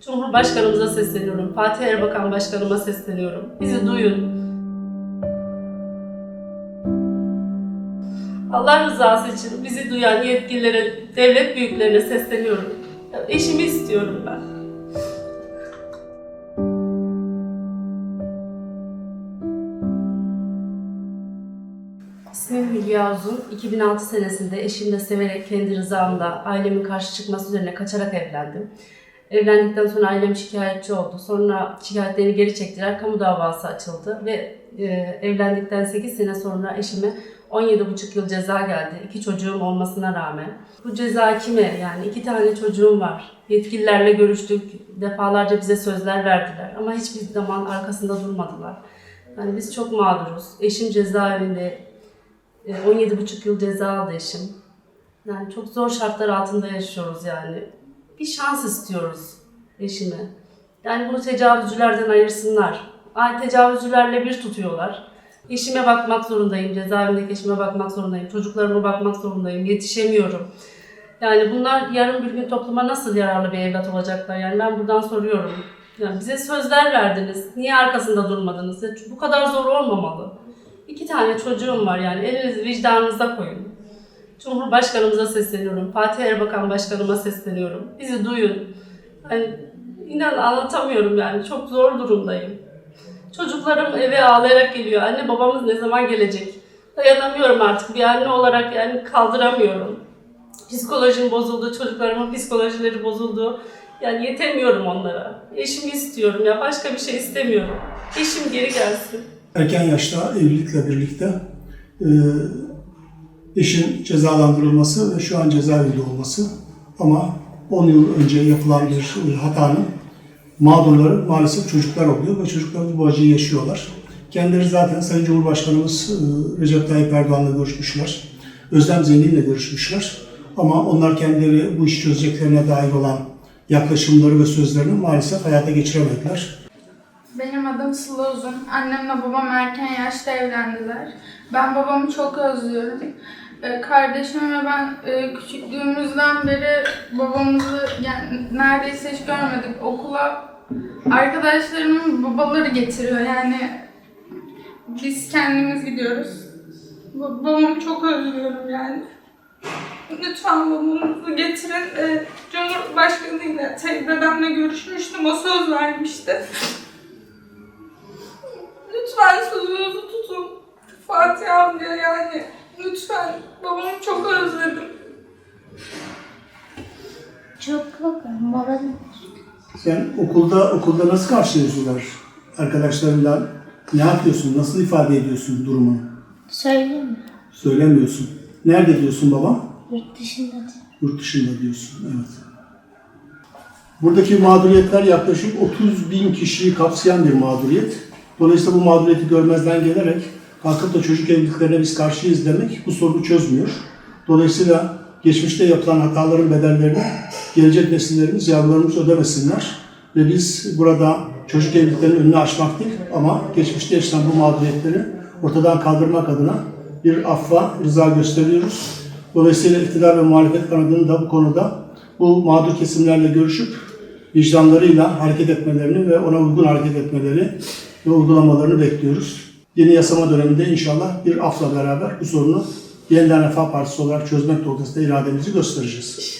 Cumhurbaşkanımıza sesleniyorum. Fatih Erbakan Başkanıma sesleniyorum. Bizi duyun. Allah rızası için bizi duyan yetkililere, devlet büyüklerine sesleniyorum. Eşimi istiyorum ben. İsmim Hülya Uzun. 2006 senesinde eşimle severek kendi rızamla ailemin karşı çıkması üzerine kaçarak evlendim. Evlendikten sonra ailem şikayetçi oldu. Sonra şikayetlerini geri çektiler. Kamu davası açıldı ve e, evlendikten 8 sene sonra eşime 17,5 yıl ceza geldi. İki çocuğum olmasına rağmen. Bu ceza kime? Yani iki tane çocuğum var. Yetkililerle görüştük. Defalarca bize sözler verdiler. Ama hiçbir zaman arkasında durmadılar. Yani biz çok mağduruz. Eşim cezaevinde e, 17,5 yıl ceza aldı eşim. Yani çok zor şartlar altında yaşıyoruz yani. Bir şans istiyoruz eşime. Yani bunu tecavüzcülerden ayırsınlar. Ay tecavüzcülerle bir tutuyorlar. Eşime bakmak zorundayım, cezaevindeki eşime bakmak zorundayım, çocuklarıma bakmak zorundayım, yetişemiyorum. Yani bunlar yarın bir gün topluma nasıl yararlı bir evlat olacaklar? Yani ben buradan soruyorum. Yani bize sözler verdiniz, niye arkasında durmadınız? Bu kadar zor olmamalı. İki tane çocuğum var yani elinizi vicdanınıza koyun. Cumhurbaşkanımıza sesleniyorum. Fatih Erbakan Başkanıma sesleniyorum. Bizi duyun. Yani inan anlatamıyorum yani. Çok zor durumdayım. Çocuklarım eve ağlayarak geliyor. Anne babamız ne zaman gelecek? Dayanamıyorum artık. Bir anne olarak yani kaldıramıyorum. Psikolojim bozuldu. Çocuklarımın psikolojileri bozuldu. Yani yetemiyorum onlara. Eşimi istiyorum ya. Başka bir şey istemiyorum. Eşim geri gelsin. erken yaşta evlilikle birlikte e, eşin cezalandırılması ve şu an cezaevinde olması ama 10 yıl önce yapılan bir e, hatanın mağdurları maalesef çocuklar oluyor ve çocuklar bu acıyı yaşıyorlar. Kendileri zaten Sayın Cumhurbaşkanımız e, Recep Tayyip Erdoğan'la görüşmüşler. Özlem Zengin'le görüşmüşler. Ama onlar kendileri bu işi çözeceklerine dair olan yaklaşımları ve sözlerini maalesef hayata geçiremediler. Benim adım Sıla Uzun. Annemle babam erken yaşta evlendiler. Ben babamı çok özlüyorum. Ee, Kardeşim ve ben e, küçüklüğümüzden beri babamızı yani neredeyse hiç görmedik. Okula arkadaşlarımın babaları getiriyor yani biz kendimiz gidiyoruz. Ba- Babamı çok özlüyorum yani. Lütfen babamızı getirin. Ee, Cumhurbaşkanıyla, dedemle görüşmüştüm. O söz vermişti. Lütfen sözünüzü tutun. Fatih amca yani. Lütfen. Babamı çok özledim. Çok korkuyorum. Babam Sen okulda okulda nasıl karşılıyorsunlar arkadaşlarınla? Ne yapıyorsun? Nasıl ifade ediyorsun durumunu? söyleyeyim mi? Söylemiyorsun. Nerede diyorsun baba? Yurt dışında da. Yurt dışında diyorsun. Evet. Buradaki mağduriyetler yaklaşık 30 bin kişiyi kapsayan bir mağduriyet. Dolayısıyla bu mağduriyeti görmezden gelerek kalkıp da çocuk evliliklerine biz karşıyız demek bu sorunu çözmüyor. Dolayısıyla geçmişte yapılan hataların bedellerini gelecek nesillerimiz, yavrularımız ödemesinler. Ve biz burada çocuk evliliklerinin önünü açmak değil ama geçmişte yaşanan bu mağduriyetleri ortadan kaldırmak adına bir affa rıza gösteriyoruz. Dolayısıyla iktidar ve muhalefet kanadının da bu konuda bu mağdur kesimlerle görüşüp vicdanlarıyla hareket etmelerini ve ona uygun hareket etmeleri ve uygulamalarını bekliyoruz. Yeni yasama döneminde inşallah bir afla beraber bu sorunu yeniden Refah Partisi olarak çözmek noktasında irademizi göstereceğiz.